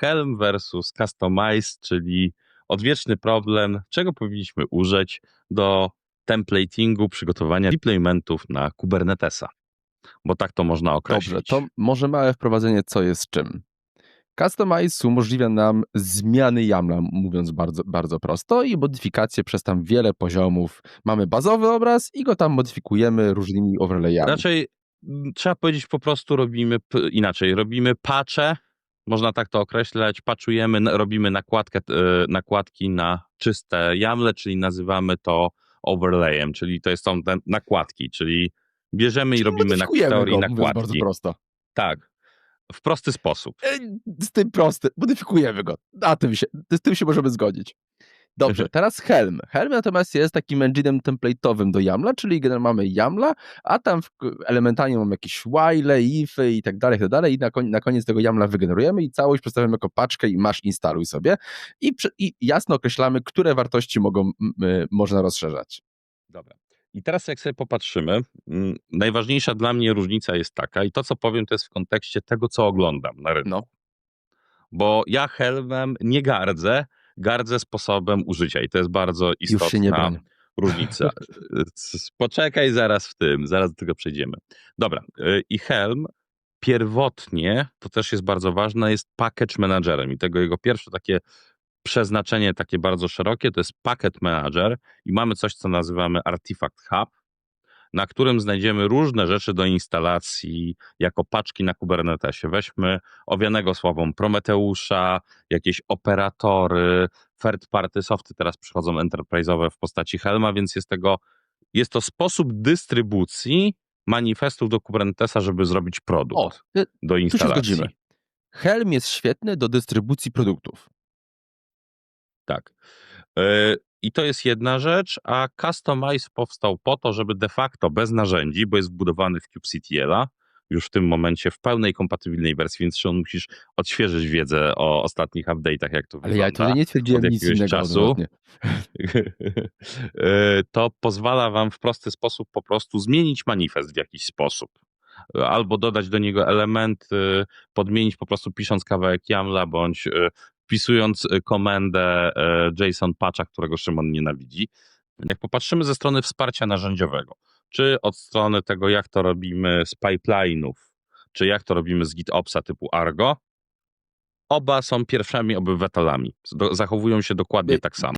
Helm versus Customize, czyli odwieczny problem, czego powinniśmy użyć do templatingu, przygotowania deploymentów na Kubernetesa. Bo tak to można określić. Dobrze, to może małe wprowadzenie, co jest czym. Customize umożliwia nam zmiany YAMLa, mówiąc bardzo, bardzo prosto, i modyfikacje przez tam wiele poziomów. Mamy bazowy obraz i go tam modyfikujemy różnymi overlayami. Raczej m, trzeba powiedzieć po prostu robimy inaczej. Robimy patche, można tak to określać, patchujemy, n- robimy nakładkę, e, nakładki na czyste YAMLe, czyli nazywamy to overlayem, czyli to jest są te nakładki, czyli bierzemy i Czyli robimy na teorii go, mówiąc bardzo nakładki. prosto. Tak, w prosty sposób. E, Z tym prosty, modyfikujemy go. Na tym się, z tym się możemy zgodzić. Dobrze, teraz Helm. Helm natomiast jest takim engine'em template'owym do YAMLa, czyli mamy YAMLa, a tam w elementami mamy jakieś while, ify i tak dalej, i tak dalej i na, koń, na koniec tego YAMLa wygenerujemy i całość przedstawiamy jako paczkę i masz instaluj sobie i, i jasno określamy, które wartości mogą, y, można rozszerzać. Dobra. I teraz jak sobie popatrzymy, najważniejsza dla mnie różnica jest taka i to co powiem to jest w kontekście tego co oglądam na rynku. No. Bo ja helmem nie gardzę, gardzę sposobem użycia i to jest bardzo Już się nie istotna różnica. Poczekaj zaraz w tym, zaraz do tego przejdziemy. Dobra, y, i Helm pierwotnie, to też jest bardzo ważne, jest package managerem i tego jego pierwsze takie przeznaczenie takie bardzo szerokie to jest packet manager i mamy coś, co nazywamy Artifact Hub, na którym znajdziemy różne rzeczy do instalacji jako paczki na Kubernetesie. Weźmy owianego sławą Prometeusza, jakieś operatory, third party softy teraz przychodzą enterprise'owe w postaci Helma, więc jest tego, jest to sposób dystrybucji manifestów do Kubernetesa, żeby zrobić produkt O, y, do tu się instalacji. zgodzimy. Helm jest świetny do dystrybucji produktów. Tak. I to jest jedna rzecz, a Customize powstał po to, żeby de facto bez narzędzi, bo jest wbudowany w kubectl już w tym momencie w pełnej kompatybilnej wersji, więc Szymon, musisz odświeżyć wiedzę o ostatnich update'ach, jak to Ale ja wygląda. tutaj nie twierdziłem nic innego. czasu. E, to pozwala wam w prosty sposób po prostu zmienić manifest w jakiś sposób. Albo dodać do niego elementy, podmienić po prostu pisząc kawałek YAMLa, bądź e, wpisując e, komendę e, JSON patcha, którego Szymon nienawidzi. Jak popatrzymy ze strony wsparcia narzędziowego, czy od strony tego, jak to robimy z pipeline'ów, czy jak to robimy z GitOpsa typu Argo, oba są pierwszymi obywatelami. Zachowują się dokładnie Y, tak samo.